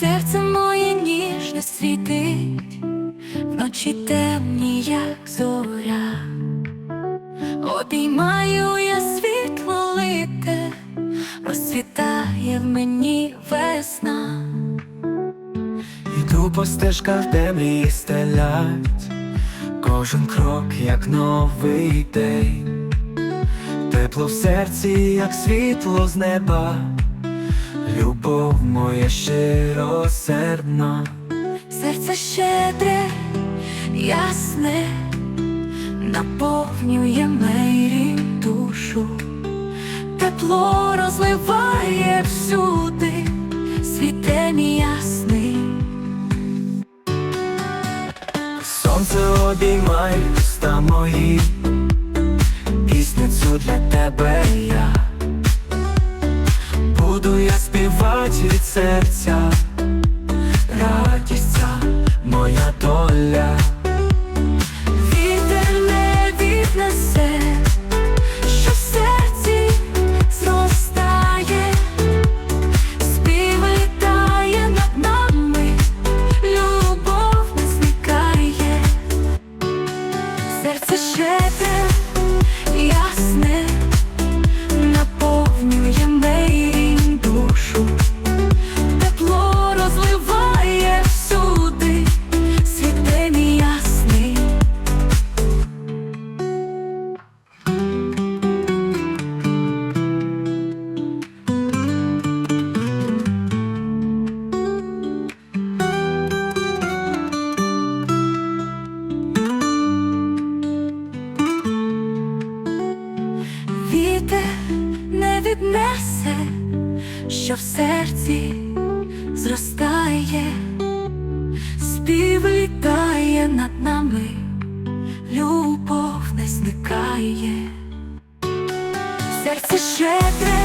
Серце моє ніжне світить, вночі темні, як зоря, обіймаю я світло лите, розцвітає в мені весна, Іду по стежках темрі стелять, кожен крок, як новий день, тепло в серці, як світло з неба любов моя щиросердна. Серце щедре, ясне, наповнює мері душу, тепло розливає всюди, світ ясний. Сонце обіймай уста мої, від серця, радість ця моя доля. Вітер не що в серці зростає, спів літає над нами, любов не зникає, серце щедре, віднесе, що в серці зростає, спів над нами, любов не зникає, серце щедре,